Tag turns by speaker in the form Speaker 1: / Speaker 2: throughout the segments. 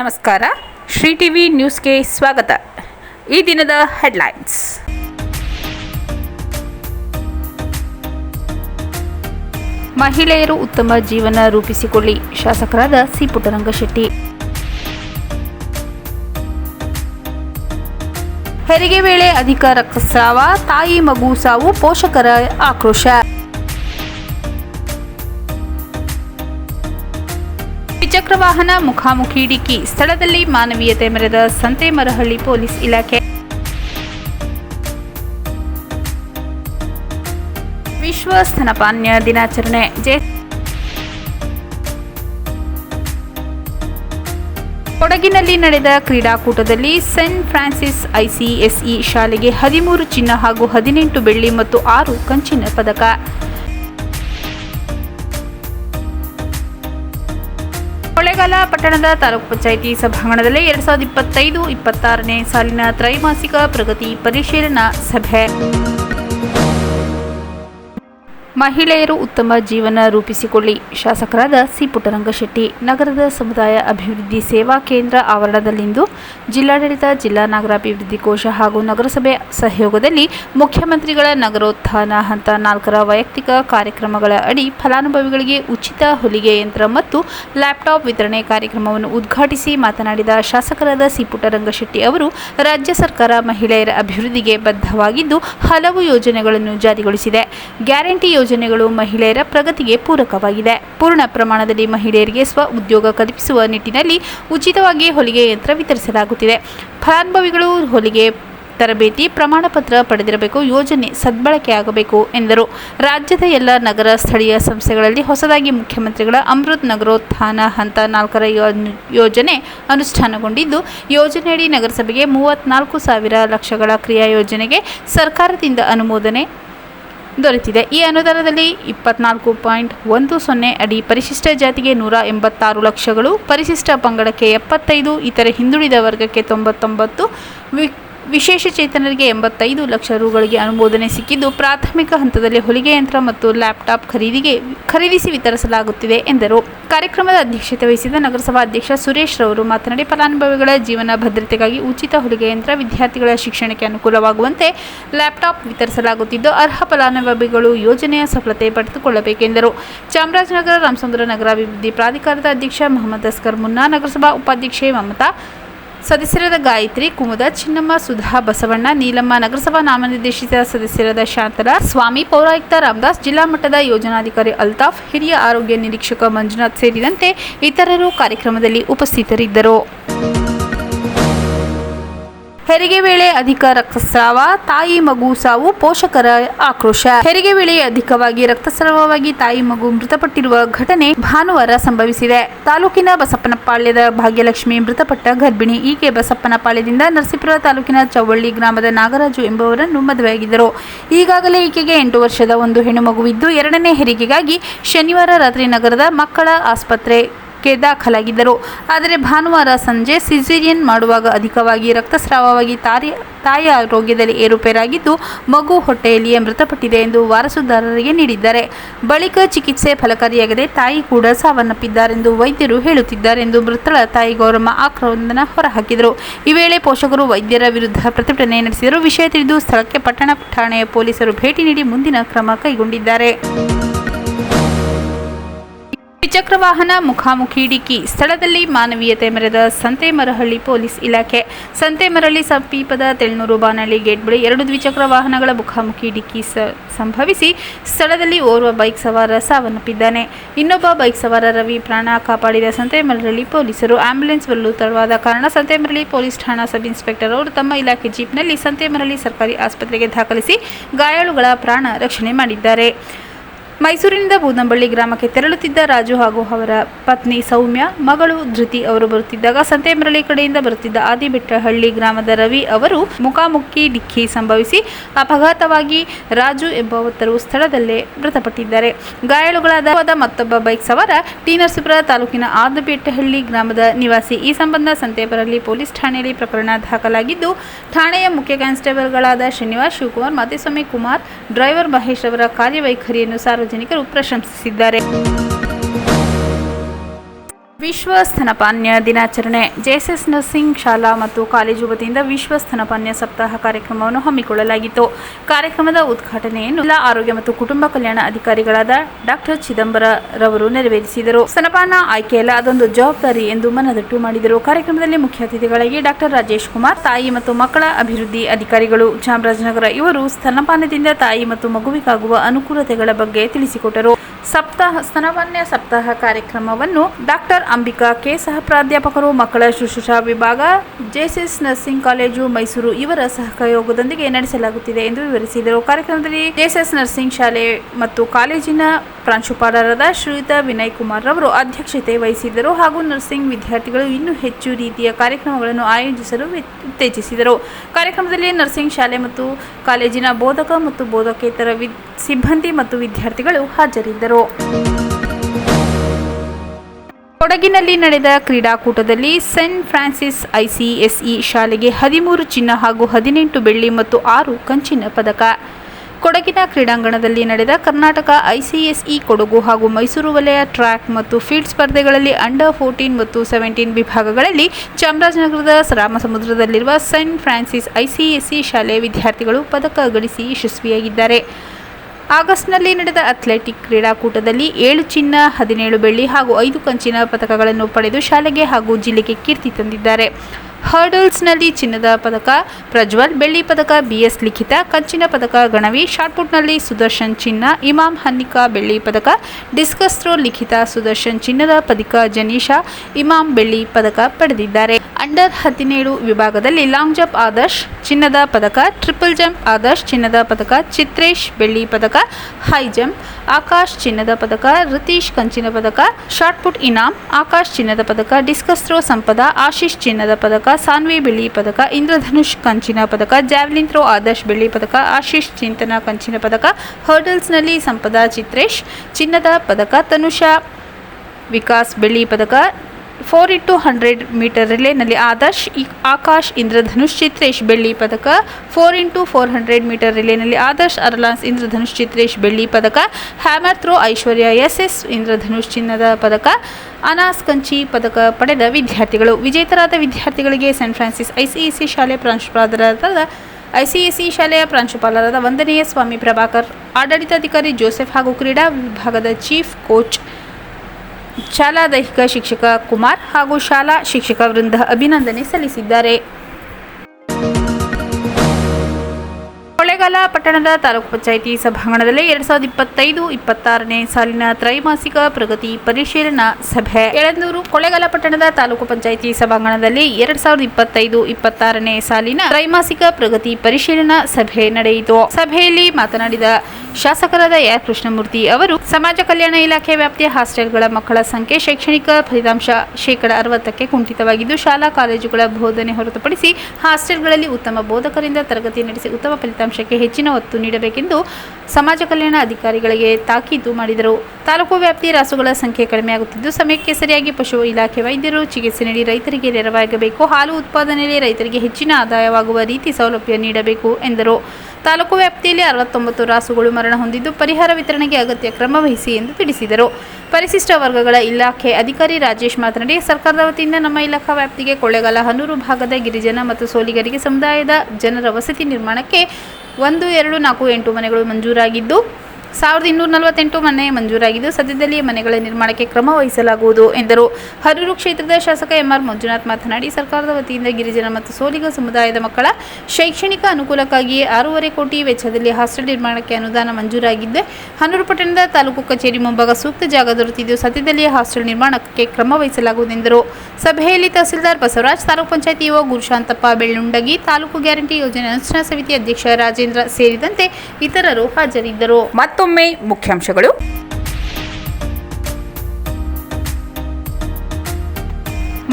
Speaker 1: ನಮಸ್ಕಾರ. ಶ್ರೀ ಟಿವಿ ನ್ಯೂಸ್ಗೆ ಸ್ವಾಗತ. ಈ ದಿನದ ಹೆಡ್ಲೈನ್ಸ್. ಮಹಿಳೆಯರು ಉತ್ತಮ ಜೀವನ ರೂಪಿಸಿಕೊಳ್ಳಿ. ಶಾಸಕರಾದ ಸಿ ಪುಟ್ಟರಂಗಶೆಟ್ಟಿ. ಹೆರಿಗೆ ವೇಳೆ ಅಧಿಕ ರಕ್ತಸ್ರಾವ ತಾಯಿ ಮಗು ಸಾವು ಪೋಷಕರ ಆಕ್ರೋಶ. ದ್ವಿಚಕ್ರ ವಾಹನ, ಮುಖಾಮುಖಿ ಡಿಕ್ಕಿ. ಸ್ಥಳದಲ್ಲಿ ಮಾನವೀಯತೆ ಮೆರೆದ ಸಂತೇಮರಹಳ್ಳಿ ಪೊಲೀಸ್ ಇಲಾಖೆ. ವಿಶ್ವ ಸ್ತನಪಾನ್ಯ ದಿನಾಚರಣೆ. ಜೆ ಕೊಡಗಿನಲ್ಲಿ ನಡೆದ ಕ್ರೀಡಾಕೂಟದಲ್ಲಿ ಸೆಂಟ್ ಫ್ರಾನ್ಸಿಸ್ ಐಸಿಎಸ್ಇ ಶಾಲೆಗೆ ಹದಿಮೂರು ಚಿನ್ನ ಹಾಗೂ ಹದಿನೆಂಟು ಬೆಳ್ಳಿ ಮತ್ತು ಆರು ಕಂಚಿನ ಪದಕ. ಕೊಳ್ಳೇಗಾಲ ಪಟ್ಟಣದ ತಾಲೂಕು ಪಂಚಾಯಿತಿ ಸಭಾಂಗಣದಲ್ಲಿ ಎರಡ್ ಸಾವಿರದ ಇಪ್ಪತ್ತೈದು ಇಪ್ಪತ್ತಾರನೇ ಸಾಲಿನ ತ್ರೈಮಾಸಿಕ ಪ್ರಗತಿ ಪರಿಶೀಲನಾ ಸಭೆ. ಮಹಿಳೆಯರು ಉತ್ತಮ ಜೀವನ ರೂಪಿಸಿಕೊಳ್ಳಿ. ಶಾಸಕರಾದ ಸಿ ಪುಟ್ಟರಂಗಶೆಟ್ಟಿ, ನಗರದ ಸಮುದಾಯ ಅಭಿವೃದ್ಧಿ ಸೇವಾ ಕೇಂದ್ರ ಆವರಣದಲ್ಲಿಂದು ಜಿಲ್ಲಾಡಳಿತ, ಜಿಲ್ಲಾ ನಗರಾಭಿವೃದ್ಧಿ ಕೋಶ ಹಾಗೂ ನಗರಸಭೆ ಸಹಯೋಗದಲ್ಲಿ ಮುಖ್ಯಮಂತ್ರಿಗಳ ನಗರೋತ್ಥಾನ ಹಂತ ನಾಲ್ಕರ ವೈಯಕ್ತಿಕ ಕಾರ್ಯಕ್ರಮಗಳ ಅಡಿ ಫಲಾನುಭವಿಗಳಿಗೆ ಉಚಿತ ಹೊಲಿಗೆ ಯಂತ್ರ ಮತ್ತು ಲ್ಯಾಪ್ಟಾಪ್ ವಿತರಣೆ ಕಾರ್ಯಕ್ರಮವನ್ನು ಉದ್ಘಾಟಿಸಿ ಮಾತನಾಡಿದ ಶಾಸಕರಾದ ಸಿ ಪುಟ್ಟರಂಗಶೆಟ್ಟಿ ಅವರು, ರಾಜ್ಯ ಸರ್ಕಾರ ಮಹಿಳೆಯರ ಅಭಿವೃದ್ಧಿಗೆ ಬದ್ಧವಾಗಿದ್ದು ಹಲವು ಯೋಜನೆಗಳನ್ನು ಜಾರಿಗೊಳಿಸಿದೆ. ಗ್ಯಾರಂಟಿ ಯೋಜನೆಗಳು ಮಹಿಳೆಯರ ಪ್ರಗತಿಗೆ ಪೂರಕವಾಗಿದೆ. ಪೂರ್ಣ ಪ್ರಮಾಣದಲ್ಲಿ ಮಹಿಳೆಯರಿಗೆ ಸ್ವ ಉದ್ಯೋಗ ಕಲ್ಪಿಸುವ ನಿಟ್ಟಿನಲ್ಲಿ ಉಚಿತವಾಗಿ ಹೊಲಿಗೆ ಯಂತ್ರ ವಿತರಿಸಲಾಗುತ್ತಿದೆ. ಫಲಾನುಭವಿಗಳು ಹೊಲಿಗೆ ತರಬೇತಿ ಪ್ರಮಾಣ ಪತ್ರ ಪಡೆದಿರಬೇಕು, ಯೋಜನೆ ಸದ್ಬಳಕೆಯಾಗಬೇಕು ಎಂದರು. ರಾಜ್ಯದ ಎಲ್ಲ ನಗರ ಸ್ಥಳೀಯ ಸಂಸ್ಥೆಗಳಲ್ಲಿ ಹೊಸದಾಗಿ ಮುಖ್ಯಮಂತ್ರಿಗಳ ಅಮೃತ್ ನಗರೋತ್ಥಾನ ಹಂತ ನಾಲ್ಕರ ಯೋಜನೆ ಅನುಷ್ಠಾನಗೊಂಡಿದ್ದು, ಯೋಜನೆಯಡಿ ನಗರಸಭೆಗೆ ಮೂವತ್ನಾಲ್ಕು ಸಾವಿರ ಲಕ್ಷಗಳ ಕ್ರಿಯಾ ಯೋಜನೆಗೆ ಸರ್ಕಾರದಿಂದ ಅನುಮೋದನೆ ದೊರೆತಿದೆ. ಈ ಅನುದಾನದಲ್ಲಿ ಇಪ್ಪತ್ನಾಲ್ಕು ಪಾಯಿಂಟ್ ಒಂದು ಸೊನ್ನೆ ಅಡಿ ಪರಿಶಿಷ್ಟ ಜಾತಿಗೆ ನೂರ ಎಂಬತ್ತಾರು ಲಕ್ಷಗಳು, ಪರಿಶಿಷ್ಟ ಪಂಗಡಕ್ಕೆ ಎಪ್ಪತ್ತೈದು, ಇತರೆ ಹಿಂದುಳಿದ ವರ್ಗಕ್ಕೆ ತೊಂಬತ್ತೊಂಬತ್ತು, ವಿ- ವಿಶೇಷ ಚೇತನರಿಗೆ ಎಂಬತ್ತೈದು ಲಕ್ಷ ರುಗಳಿಗೆ ಅನುಮೋದನೆ ಸಿಕ್ಕಿದ್ದು ಪ್ರಾಥಮಿಕ ಹಂತದಲ್ಲಿ ಹೊಲಿಗೆ ಯಂತ್ರ ಮತ್ತು ಲ್ಯಾಪ್ಟಾಪ್ ಖರೀದಿಗೆ ಖರೀದಿಸಿ ವಿತರಿಸಲಾಗುತ್ತಿದೆ ಎಂದರು. ಕಾರ್ಯಕ್ರಮದ ಅಧ್ಯಕ್ಷತೆ ವಹಿಸಿದ ನಗರಸಭಾ ಅಧ್ಯಕ್ಷ ಸುರೇಶ್ ರವರು ಮಾತನಾಡಿ, ಫಲಾನುಭವಿಗಳ ಜೀವನ ಭದ್ರತೆಗಾಗಿ ಉಚಿತ ಹೊಲಿಗೆ ಯಂತ್ರ ವಿದ್ಯಾರ್ಥಿಗಳ ಶಿಕ್ಷಣಕ್ಕೆ ಅನುಕೂಲವಾಗುವಂತೆ ಲ್ಯಾಪ್ಟಾಪ್ ವಿತರಿಸಲಾಗುತ್ತಿದ್ದು, ಅರ್ಹ ಫಲಾನುಭವಿಗಳು ಯೋಜನೆಯ ಸಫಲತೆ ಪಡೆದುಕೊಳ್ಳಬೇಕೆಂದರು ಚಾಮರಾಜನಗರ ರಾಮಚಂದ್ರ ನಗರಾಭಿವೃದ್ಧಿ ಪ್ರಾಧಿಕಾರದ ಅಧ್ಯಕ್ಷ ಮೊಹಮ್ಮದ್ ಅಸ್ಕರ್ ಮುನ್ನಾ, ನಗರಸಭಾ ಉಪಾಧ್ಯಕ್ಷೆ ಮಮತಾ ಸದಸ್ಯರಾದ ಗಾಯತ್ರಿ, ಕುಮುದ, ಚಿನ್ನಮ್ಮ, ಸುಧಾ, ಬಸವಣ್ಣ, ನೀಲಮ್ಮ, ನಗರಸಭಾ ನಾಮನಿರ್ದೇಶಿತ ಸದಸ್ಯರಾದ ಶಾಂತರಾ ಸ್ವಾಮಿ ಪೌರಾಯುಕ್ತ ರಾಮದಾಸ್, ಜಿಲ್ಲಾ ಮಟ್ಟದ ಯೋಜನಾಧಿಕಾರಿ ಅಲ್ತಾಫ್, ಹಿರಿಯ ಆರೋಗ್ಯ ನಿರೀಕ್ಷಕ ಮಂಜುನಾಥ್ ಸೇರಿದಂತೆ ಇತರರು ಕಾರ್ಯಕ್ರಮದಲ್ಲಿ ಉಪಸ್ಥಿತರಿದ್ದರು. ಹೆರಿಗೆ ವೇಳೆ ಅಧಿಕ ರಕ್ತಸ್ರಾವ, ತಾಯಿ ಮಗು ಸಾವು, ಪೋಷಕರ ಆಕ್ರೋಶ. ಹೆರಿಗೆ ವೇಳೆ ಅಧಿಕವಾಗಿ ರಕ್ತಸ್ರಾವವಾಗಿ ತಾಯಿ ಮಗು ಮೃತಪಟ್ಟಿರುವ ಘಟನೆ ಭಾನುವಾರ ಸಂಭವಿಸಿದೆ. ತಾಲೂಕಿನ ಬಸಪ್ಪನಪಾಳ್ಯದ ಭಾಗ್ಯಲಕ್ಷ್ಮಿ ಮೃತಪಟ್ಟ ಗರ್ಭಿಣಿ ಈಕೆ ಬಸಪ್ಪನಪಾಳ್ಯದಿಂದ ನರಸೀಪುರ ತಾಲೂಕಿನ ಚವಳ್ಳಿ ಗ್ರಾಮದ ನಾಗರಾಜು ಎಂಬುವರನ್ನು ಮದುವೆಯಾಗಿದ್ದರು. ಈಗಾಗಲೇ ಈಕೆಗೆ ಎಂಟು ವರ್ಷದ ಒಂದು ಹೆಣ್ಣು ಮಗುವಿದ್ದು, ಎರಡನೇ ಹೆರಿಗೆಗಾಗಿ ಶನಿವಾರ ರಾತ್ರಿ ನಗರದ ಮಕ್ಕಳ ಆಸ್ಪತ್ರೆ ಗೆ ದಾಖಲಾಗಿದ್ದರು. ಆದರೆ ಭಾನುವಾರ ಸಂಜೆ ಸಿಜೇರಿಯನ್ ಮಾಡುವಾಗ ಅಧಿಕವಾಗಿ ರಕ್ತಸ್ರಾವವಾಗಿ ತಾರಿ, ತಾಯಿ ಆರೋಗ್ಯದಲ್ಲಿ ಏರುಪೇರಾಗಿದ್ದು ಮಗು ಹೊಟ್ಟೆಯಲ್ಲಿಯೇ ಮೃತಪಟ್ಟಿದೆ ಎಂದು ವಾರಸುದಾರರಿಗೆ ನೀಡಿದ್ದಾರೆ. ಬಳಿಕ ಚಿಕಿತ್ಸೆ ಫಲಕಾರಿಯಾಗದೆ ತಾಯಿ ಕೂಡ ಸಾವನ್ನಪ್ಪಿದ್ದಾರೆಂದು ವೈದ್ಯರು ಹೇಳುತ್ತಿದ್ದಾರೆ ಎಂದು ಮೃತಳ ತಾಯಿ ಗೌರಮ್ಮ ಆಕ್ರೋಂದನ ಹೊರಹಾಕಿದರು. ಈ ವೇಳೆ ಪೋಷಕರು ವೈದ್ಯರ ವಿರುದ್ಧ ಪ್ರತಿಭಟನೆ ನಡೆಸಿದರು. ವಿಷಯ ತಿಳಿದು ಸ್ಥಳಕ್ಕೆ ಪಟ್ಟಣ ಠಾಣೆಯ ಪೊಲೀಸರು ಭೇಟಿ ನೀಡಿ ಮುಂದಿನ ಕ್ರಮ ಕೈಗೊಂಡಿದ್ದಾರೆ. ದ್ವಿಚಕ್ರ ವಾಹನ, ಮುಖಾಮುಖಿ ಡಿಕ್ಕಿ ಸ್ಥಳದಲ್ಲಿ ಮಾನವೀಯತೆ ಮೆರೆದ ಸಂತೆಮರಹಳ್ಳಿ ಪೊಲೀಸ್ ಇಲಾಖೆ. ಸಂತೆಮರಹಳ್ಳಿ ಸಮೀಪದ ತೆಳ್ನೂರು ಬಾನಳ್ಳಿ ಗೇಟ್ ಬಳಿ ಎರಡು ದ್ವಿಚಕ್ರ ವಾಹನಗಳ ಮುಖಾಮುಖಿ ಡಿಕ್ಕಿ ಸಂಭವಿಸಿ ಸ್ಥಳದಲ್ಲಿ ಓರ್ವ ಬೈಕ್ ಸವಾರ ಸಾವನ್ನಪ್ಪಿದ್ದಾನೆ. ಇನ್ನೊಬ್ಬ ಬೈಕ್ ಸವಾರ ರವಿ ಪ್ರಾಣ ಕಾಪಾಡಿದ ಸಂತೆಮರಹಳ್ಳಿ ಪೊಲೀಸರು. ಆಂಬ್ಯುಲೆನ್ಸ್ ಬರಲು ತಡವಾದ ಕಾರಣ ಸಂತೆಮರಹಳ್ಳಿ ಪೊಲೀಸ್ ಠಾಣಾ ಸಬ್ ಇನ್ಸ್ಪೆಕ್ಟರ್ ಅವರು ತಮ್ಮ ಇಲಾಖೆ ಜೀಪ್ನಲ್ಲಿ ಸಂತೆಮರಹಳ್ಳಿ ಸರ್ಕಾರಿ ಆಸ್ಪತ್ರೆಗೆ ದಾಖಲಿಸಿ ಗಾಯಾಳುಗಳ ಪ್ರಾಣ ರಕ್ಷಣೆ ಮಾಡಿದ್ದಾರೆ. ಮೈಸೂರಿನಿಂದ ಬೂದಂಬಳ್ಳಿ ಗ್ರಾಮಕ್ಕೆ ತೆರಳುತ್ತಿದ್ದ ರಾಜು ಹಾಗೂ ಅವರ ಪತ್ನಿ ಸೌಮ್ಯ, ಮಗಳು ಧೃತಿ ಅವರು ಬರುತ್ತಿದ್ದಾಗ ಸಂತೆಮರಳಿ ಕಡೆಯಿಂದ ಬರುತ್ತಿದ್ದ ಆದಿಬೆಟ್ಟಹಳ್ಳಿ ಗ್ರಾಮದ ರವಿ ಅವರು ಮುಖಾಮುಖಿ ಡಿಕ್ಕಿ ಸಂಭವಿಸಿ ಅಪಘಾತವಾಗಿ ರಾಜು ಎಂಬುವತ್ತರು ಸ್ಥಳದಲ್ಲೇ ಮೃತಪಟ್ಟಿದ್ದಾರೆ. ಗಾಯಾಳುಗಳಾದ ಮತ್ತೊಬ್ಬ ಬೈಕ್ ಸವಾರ ಟಿ ನರಸೀಪುರ ತಾಲೂಕಿನ ಆದಿಬೆಟ್ಟಹಳ್ಳಿ ಗ್ರಾಮದ ನಿವಾಸಿ. ಈ ಸಂಬಂಧ ಸಂತೆಮರಳ್ಳಿ ಪೊಲೀಸ್ ಠಾಣೆಯಲ್ಲಿ ಪ್ರಕರಣ ದಾಖಲಾಗಿದ್ದು, ಠಾಣೆಯ ಮುಖ್ಯ ಕಾನ್ಸ್ಟೇಬಲ್ಗಳಾದ ಶ್ರೀನಿವಾಸ್ ಶಿವಕುಮಾರ್ ಮಾದೇಸ್ವಾಮಿ ಕುಮಾರ್, ಡ್ರೈವರ್ ಮಹೇಶ್ ಅವರ ಕಾರ್ಯವೈಖರಿಯನ್ನು ಸಾರ್ವಜನಿಕರು ಪ್ರಶಂಸಿಸಿದ್ದಾರೆ. ವಿಶ್ವ ಸ್ತನಪಾನ್ಯ ದಿನಾಚರಣೆ. ಜೆಎಸ್ಎಸ್ ನರ್ಸಿಂಗ್ ಶಾಲಾ ಮತ್ತು ಕಾಲೇಜು ವತಿಯಿಂದ ವಿಶ್ವ ಸ್ತನಪಾನ್ಯ ಸಪ್ತಾಹ ಕಾರ್ಯಕ್ರಮವನ್ನು ಹಮ್ಮಿಕೊಳ್ಳಲಾಗಿತ್ತು. ಕಾರ್ಯಕ್ರಮದ ಉದ್ಘಾಟನೆಯನ್ನು ಜಿಲ್ಲಾ ಆರೋಗ್ಯ ಮತ್ತು ಕುಟುಂಬ ಕಲ್ಯಾಣ ಅಧಿಕಾರಿಗಳಾದ ಡಾಕ್ಟರ್ ಚಿದಂಬರ ರವರು ನೆರವೇರಿಸಿದರು. ಸ್ತನಪಾನ ಆಯ್ಕೆಯಲ್ಲ ಅದೊಂದು ಜವಾಬ್ದಾರಿ ಎಂದು ಮನದಟ್ಟು ಮಾಡಿದರು. ಕಾರ್ಯಕ್ರಮದಲ್ಲಿ ಮುಖ್ಯ ಅತಿಥಿಗಳಾಗಿ ಡಾಕ್ಟರ್ ರಾಜೇಶ್ ಕುಮಾರ್, ತಾಯಿ ಮತ್ತು ಮಕ್ಕಳ ಅಭಿವೃದ್ಧಿ ಅಧಿಕಾರಿಗಳು, ಚಾಮರಾಜನಗರ ಇವರು ಸ್ತನಪಾನದಿಂದ ತಾಯಿ ಮತ್ತು ಮಗುವಿಗಾಗುವ ಅನುಕೂಲತೆಗಳ ಬಗ್ಗೆ ತಿಳಿಸಿಕೊಟ್ಟರು. ಸಪ್ತಾಹ ಸ್ತನವನ್ಯ ಸಪ್ತಾಹ ಕಾರ್ಯಕ್ರಮವನ್ನು ಡಾಕ್ಟರ್ ಅಂಬಿಕಾ ಕೆ ಸಹ ಪ್ರಾಧ್ಯಾಪಕರು, ಮಕ್ಕಳ ಶುಶ್ರೂಷಾ ವಿಭಾಗ ಜೆಎಸ್ಎಸ್ ನರ್ಸಿಂಗ್ ಕಾಲೇಜು, ಮೈಸೂರು ಇವರ ಸಹಯೋಗದೊಂದಿಗೆ ನಡೆಸಲಾಗುತ್ತಿದೆ ಎಂದು ವಿವರಿಸಿದರು. ಕಾರ್ಯಕ್ರಮದಲ್ಲಿ ಜೆಎಸ್ಎಸ್ ನರ್ಸಿಂಗ್ ಶಾಲೆ ಮತ್ತು ಕಾಲೇಜಿನ ಪ್ರಾಂಶುಪಾಲರಾದ ಶ್ರೀಯುತ ವಿನಯ್ ಕುಮಾರ್ ರವರು ಅಧ್ಯಕ್ಷತೆ ವಹಿಸಿದ್ದರು ಹಾಗೂ ನರ್ಸಿಂಗ್ ವಿದ್ಯಾರ್ಥಿಗಳು ಇನ್ನೂ ಹೆಚ್ಚು ರೀತಿಯ ಕಾರ್ಯಕ್ರಮಗಳನ್ನು ಆಯೋಜಿಸಲು ಉತ್ತೇಜಿಸಿದರು. ಕಾರ್ಯಕ್ರಮದಲ್ಲಿ ನರ್ಸಿಂಗ್ ಶಾಲೆ ಮತ್ತು ಕಾಲೇಜಿನ ಬೋಧಕ ಮತ್ತು ಬೋಧಕೇತರ ವಿ ಸಿಬ್ಬಂದಿ ಮತ್ತು ವಿದ್ಯಾರ್ಥಿಗಳು ಹಾಜರಿದ್ದರು. ಕೊಡಗಿನಲ್ಲಿ ನಡೆದ ಕ್ರೀಡಾಕೂಟದಲ್ಲಿ ಸೆಂಟ್ ಫ್ರಾನ್ಸಿಸ್ ಐಸಿಎಸ್ಇ ಶಾಲೆಗೆ ಹದಿಮೂರು ಚಿನ್ನ ಹಾಗೂ ಹದಿನೆಂಟು ಬೆಳ್ಳಿ ಮತ್ತು ಆರು ಕಂಚಿನ ಪದಕ. ಕೊಡಗಿನ ಕ್ರೀಡಾಂಗಣದಲ್ಲಿ ನಡೆದ ಕರ್ನಾಟಕ ಐಸಿಎಸ್ಇ ಕೊಡಗು ಹಾಗೂ ಮೈಸೂರು ವಲಯ ಟ್ರ್ಯಾಕ್ ಮತ್ತು ಫೀಲ್ಡ್ ಸ್ಪರ್ಧೆಗಳಲ್ಲಿ ಅಂಡರ್ ಫೋರ್ಟೀನ್ ಮತ್ತು ಸೆವೆಂಟೀನ್ ವಿಭಾಗಗಳಲ್ಲಿ ಚಾಮರಾಜನಗರದ ರಾಮಸಮುದ್ರದಲ್ಲಿರುವ ಸೆಂಟ್ ಫ್ರಾನ್ಸಿಸ್ ಐಸಿಎಸ್ಇ ಶಾಲೆಯ ವಿದ್ಯಾರ್ಥಿಗಳು ಪದಕ ಗಳಿಸಿ ಯಶಸ್ವಿಯಾಗಿದ್ದಾರೆ. ಆಗಸ್ಟ್ನಲ್ಲಿ ನಡೆದ ಅಥ್ಲೆಟಿಕ್ ಕ್ರೀಡಾಕೂಟದಲ್ಲಿ ಏಳು ಚಿನ್ನ, ಹದಿನೇಳು ಬೆಳ್ಳಿ ಹಾಗೂ ಐದು ಕಂಚಿನ ಪದಕಗಳನ್ನು ಪಡೆದು ಶಾಲೆಗೆ ಹಾಗೂ ಜಿಲ್ಲೆಗೆ ಕೀರ್ತಿ ತಂದಿದ್ದಾರೆ. ಹರ್ಡಲ್ಸ್ನಲ್ಲಿ ಚಿನ್ನದ ಪದಕ, ಪ್ರಜ್ವಲ್ ಬೆಳ್ಳಿ ಪದಕ, ಬಿಎಸ್ ಲಿಖಿತ, ಕಂಚಿನ ಪದಕ, ಗಣವಿ, ಶಾಟ್ಪುಟ್ನಲ್ಲಿ ಸುದರ್ಶನ್ ಚಿನ್ನ, ಇಮಾಮ್ ಹನ್ನಿಕಾ ಬೆಳ್ಳಿ ಪದಕ ಡಿಸ್ಕಸ್ ಥ್ರೋ ಲಿಖಿತ ಸುದರ್ಶನ್ ಚಿನ್ನದ ಪದಕ ಜನೀಶಾ ಇಮಾಮ್ ಬೆಳ್ಳಿ ಪದಕ ಪಡೆದಿದ್ದಾರೆ. ಅಂಡರ್ ಹದಿನೇಳು ವಿಭಾಗದಲ್ಲಿ ಲಾಂಗ್ ಜಂಪ್ ಆದರ್ಶ್, ಚಿನ್ನದ ಪದಕ ಟ್ರಿಪಲ್ ಜಂಪ್ ಆದರ್ಶ್, ಚಿನ್ನದ ಪದಕ ಚಿತ್ರೇಶ್, ಬೆಳ್ಳಿ ಪದಕ ಹೈ ಜಂಪ್, ಆಕಾಶ್, ಚಿನ್ನದ ಪದಕ ರಿತೀಶ್, ಕಂಚಿನ ಪದಕ ಶಾರ್ಟ್ ಪುಟ್ ಇನಾಮ್, ಆಕಾಶ್, ಚಿನ್ನದ ಪದಕ ಡಿಸ್ಕಸ್ ಥ್ರೋ ಸಂಪದ, ಆಶೀಶ್, ಚಿನ್ನದ ಪದಕ ಸಾನ್ವಿ, ಬೆಳ್ಳಿ ಪದಕ ಇಂದ್ರಧನುಷ್, ಕಂಚಿನ ಪದಕ ಜಾವ್ಲಿನ್ ಥ್ರೋ ಆದರ್ಶ್, ಬೆಳ್ಳಿ ಪದಕ ಆಶೀಶ್, ಚಿಂತನ, ಕಂಚಿನ ಪದಕ ಹರ್ಡಲ್ಸ್ನಲ್ಲಿ ಸಂಪದ ಚಿತ್ರೇಶ್, ಚಿನ್ನದ ಪದಕ ತನುಷಾ, ವಿಕಾಸ್, ಬೆಳ್ಳಿ ಪದಕ ಫೋರ್ ಇಂಟು ಹಂಡ್ರೆಡ್ ಮೀಟರ್ ರಿಲೇನಲ್ಲಿ ಆದರ್ಶ್ ಆಕಾಶ್, ಇಂದ್ರಧನುಷ್, ಚಿತ್ರೇಶ್, ಬೆಳ್ಳಿ ಪದಕ. Four into four hundred metre ರಿಲೇನಲ್ಲಿ Adarsh ಅರ್ಲಾನ್ಸ್ ಇಂದ್ರಧನುಷ್, ಚಿತ್ರೇಶ್, ಬೆಳ್ಳಿ ಪದಕ. Hammer throw, Aishwarya S S Indradhanush ಚಿನ್ನದ ಪದಕ. ಅನಾಸ್ ಕಂಚಿ ಪದಕ ಪಡೆದ ವಿದ್ಯಾರ್ಥಿಗಳು. ವಿಜೇತರಾದ ವಿದ್ಯಾರ್ಥಿಗಳಿಗೆ ಸೆಂಟ್ ಫ್ರಾನ್ಸಿಸ್ ಐಸಿಇಸಿ ಶಾಲೆ ಪ್ರಾಂಶುಪಾಲರಾದ ಐಸಿಇಸಿ ಶಾಲೆಯ ಪ್ರಾಂಶುಪಾಲರಾದ ವಂದನೀಯ ಸ್ವಾಮಿ ಪ್ರಭಾಕರ್, ಆಡಳಿತಾಧಿಕಾರಿ ಜೋಸೆಫ್ ಹಾಗೂ ಕ್ರೀಡಾ ವಿಭಾಗದ ಚೀಫ್ ಕೋಚ್ ಶಾಲಾ ದೈಹಿಕ ಶಿಕ್ಷಕ ಕುಮಾರ್ ಹಾಗೂ ಶಾಲಾ ಶಿಕ್ಷಕ ವೃಂದ ಅಭಿನಂದನೆ ಸಲ್ಲಿಸಿದ್ದಾರೆ. ಕೊಳ್ಳೇಗಾಲ ಪಟ್ಟಣದ ತಾಲೂಕು ಪಂಚಾಯಿತಿ ಸಭಾಂಗಣದಲ್ಲಿ ಎರಡ್ ಸಾವಿರದ ಇಪ್ಪತ್ತೈದು, ಇಪ್ಪತ್ತಾರನೇ ಸಾಲಿನ ತ್ರೈಮಾಸಿಕ ಪ್ರಗತಿ ಪರಿಶೀಲನಾ ಸಭೆ. ಎಳಂದೂರು ಕೊಳ್ಳೇಗಾಲ ಪಟ್ಟಣದ ತಾಲೂಕು ಪಂಚಾಯಿತಿ ಸಭಾಂಗಣದಲ್ಲಿ ಎರಡ್ ಸಾವಿರದ ಇಪ್ಪತ್ತೈದು, ಇಪ್ಪತ್ತಾರನೇ ಸಾಲಿನ ತ್ರೈಮಾಸಿಕ ಪ್ರಗತಿ ಪರಿಶೀಲನಾ ಸಭೆ ನಡೆಯಿತು. ಸಭೆಯಲ್ಲಿ ಮಾತನಾಡಿದ ಶಾಸಕರಾದ ಆರ್ ಕೃಷ್ಣಮೂರ್ತಿ ಅವರು, ಸಮಾಜ ಕಲ್ಯಾಣ ಇಲಾಖೆ ವ್ಯಾಪ್ತಿಯ ಹಾಸ್ಟೆಲ್ಗಳ ಮಕ್ಕಳ ಸಂಖ್ಯೆ ಶೈಕ್ಷಣಿಕ ಫಲಿತಾಂಶ ಶೇಕಡ ಅರವತ್ತಕ್ಕೆ ಕುಂಠಿತವಾಗಿದ್ದು, ಶಾಲಾ ಕಾಲೇಜುಗಳ ಬೋಧನೆ ಹೊರತುಪಡಿಸಿ ಹಾಸ್ಟೆಲ್ಗಳಲ್ಲಿ ಉತ್ತಮ ಬೋಧಕರಿಂದ ತರಗತಿ ನಡೆಸಿ ಉತ್ತಮ ಫಲಿತಾಂಶಕ್ಕೆ ಹೆಚ್ಚಿನ ಒತ್ತು ನೀಡಬೇಕೆಂದು ಸಮಾಜ ಕಲ್ಯಾಣ ಅಧಿಕಾರಿಗಳಿಗೆ ತಾಕೀತು ಮಾಡಿದರು. ತಾಲೂಕು ವ್ಯಾಪ್ತಿ ರಾಸುಗಳ ಸಂಖ್ಯೆ ಕಡಿಮೆಯಾಗುತ್ತಿದ್ದು, ಸಮಯಕ್ಕೆ ಸರಿಯಾಗಿ ಪಶು ಇಲಾಖೆ ವೈದ್ಯರು ಚಿಕಿತ್ಸೆ ನೀಡಿ ರೈತರಿಗೆ ನೆರವಾಗಬೇಕು. ಹಾಲು ಉತ್ಪಾದನೆಯಲ್ಲಿ ರೈತರಿಗೆ ಹೆಚ್ಚಿನ ಆದಾಯವಾಗುವ ರೀತಿ ಸೌಲಭ್ಯ ನೀಡಬೇಕು ಎಂದರು. ತಾಲೂಕು ವ್ಯಾಪ್ತಿಯಲ್ಲಿ ಅರವತ್ತೊಂಬತ್ತು ರಾಸುಗಳು ಮರಣ ಹೊಂದಿದ್ದು, ಪರಿಹಾರ ವಿತರಣೆಗೆ ಅಗತ್ಯ ಕ್ರಮ ವಹಿಸಿ ಎಂದು ತಿಳಿಸಿದರು. ಪರಿಶಿಷ್ಟ ವರ್ಗಗಳ ಇಲಾಖೆ ಅಧಿಕಾರಿ ರಾಜೇಶ್ ಮಾತನಾಡಿ, ಸರ್ಕಾರದ ವತಿಯಿಂದ ನಮ್ಮ ಇಲಾಖಾ ವ್ಯಾಪ್ತಿಗೆ ಕೊಳ್ಳೆಗಾಲ ಹನೂರು ಭಾಗದ ಗಿರಿಜನ ಮತ್ತು ಸೋಲಿಗರಿಗೆ ಸಮುದಾಯದ ಜನರ ವಸತಿ ನಿರ್ಮಾಣಕ್ಕೆ ಒಂದು, ಎರಡು, ನಾಲ್ಕು, ಎಂಟು ಮನೆಗಳು ಮಂಜೂರಾಗಿದ್ದು, ಸಾವಿರದ ಇನ್ನೂರ ನಲವತ್ತೆಂಟು ಮನೆ ಮಂಜೂರಾಗಿದ್ದು ಸದ್ಯದಲ್ಲಿ ಮನೆಗಳ ನಿರ್ಮಾಣಕ್ಕೆ ಕ್ರಮ ವಹಿಸಲಾಗುವುದು ಎಂದರು. ಹರೂರು ಕ್ಷೇತ್ರದ ಶಾಸಕ ಎಂಆರ್ ಮಂಜುನಾಥ್ ಮಾತನಾಡಿ, ಸರ್ಕಾರದ ವತಿಯಿಂದ ಗಿರಿಜನ ಮತ್ತು ಸೋಲಿಗ ಸಮುದಾಯದ ಮಕ್ಕಳ ಶೈಕ್ಷಣಿಕ ಅನುಕೂಲಕ್ಕಾಗಿ ಆರೂವರೆ ಕೋಟಿ ವೆಚ್ಚದಲ್ಲಿ ಹಾಸ್ಟೆಲ್ ನಿರ್ಮಾಣಕ್ಕೆ ಅನುದಾನ ಮಂಜೂರಾಗಿದ್ದು, ಹನೂರು ಪಟ್ಟಣದ ತಾಲೂಕು ಕಚೇರಿ ಮುಂಭಾಗ ಸೂಕ್ತ ಜಾಗ ದೊರೆತಿದ್ದು ಸದ್ಯದಲ್ಲಿ ಹಾಸ್ಟೆಲ್ ನಿರ್ಮಾಣಕ್ಕೆ ಕ್ರಮ ವಹಿಸಲಾಗುವುದೆಂದರು ಸಭೆಯಲ್ಲಿ ತಹಸೀಲ್ದಾರ್ ಬಸವರಾಜ್ ತಾಲೂಕು ಪಂಚಾಯತ್ ಇಒ ಗುರುಶಾಂತಪ್ಪ ಬೆಳ್ಳುಂಡಗಿ ತಾಲೂಕು ಗ್ಯಾರಂಟಿ ಯೋಜನೆ ಅನುಷ್ಠಾನ ಸಮಿತಿ ಅಧ್ಯಕ್ಷ ರಾಜೇಂದ್ರ ಸೇರಿದಂತೆ ಇತರರು ಹಾಜರಿದ್ದರು.
Speaker 2: ಮತ್ತೊಮ್ಮೆ ಮುಖ್ಯಾಂಶಗಳು.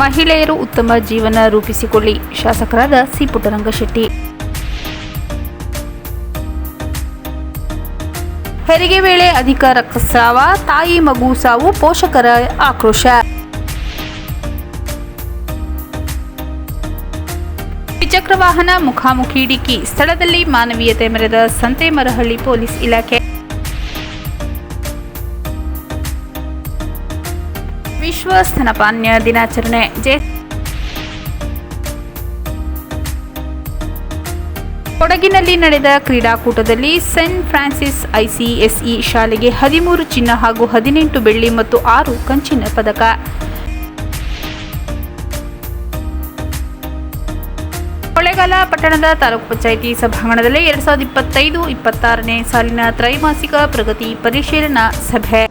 Speaker 1: ಮಹಿಳೆಯರು ಉತ್ತಮ ಜೀವನ ರೂಪಿಸಿಕೊಳ್ಳಿ. ಶಾಸಕರಾದ ಸಿ ಪುಟ್ಟರಂಗಶೆಟ್ಟಿ. ಹೆರಿಗೆ ವೇಳೆ ಅಧಿಕ ರಕ್ತಸ್ರಾವ ತಾಯಿ ಮಗು ಸಾವು ಪೋಷಕರ ಆಕ್ರೋಶ. ದ್ವಿಚಕ್ರ ವಾಹನ ಮುಖಾಮುಖಿ ಡಿಕ್ಕಿ ಸ್ಥಳದಲ್ಲಿ ಮಾನವೀಯತೆ ಮೆರೆದ ಸಂತೆಮರಹಳ್ಳಿ ಪೊಲೀಸ್ ಇಲಾಖೆ. ವಿಶ್ವ ಸ್ತನಪಾನ್ಯ ದಿನಾಚರಣೆ. ಜೆ ಕೊಡಗಿನಲ್ಲಿ ನಡೆದ ಕ್ರೀಡಾಕೂಟದಲ್ಲಿ ಸೆಂಟ್ ಫ್ರಾನ್ಸಿಸ್ ಐಸಿಎಸ್ಇ ಶಾಲೆಗೆ ಹದಿಮೂರು ಚಿನ್ನ ಹಾಗೂ ಹದಿನೆಂಟು ಬೆಳ್ಳಿ ಮತ್ತು ಆರು ಕಂಚಿನ ಪದಕ. ಕೊಳ್ಳೇಗಾಲ ಪಟ್ಟಣದ ತಾಲೂಕು ಪಂಚಾಯಿತಿ ಸಭಾಂಗಣದಲ್ಲಿ ಎರಡ್ ಸಾವಿರದ ಇಪ್ಪತ್ತೈದು ಇಪ್ಪತ್ತಾರನೇ ಸಾಲಿನ ತ್ರೈಮಾಸಿಕ ಪ್ರಗತಿ ಪರಿಶೀಲನಾ ಸಭೆ.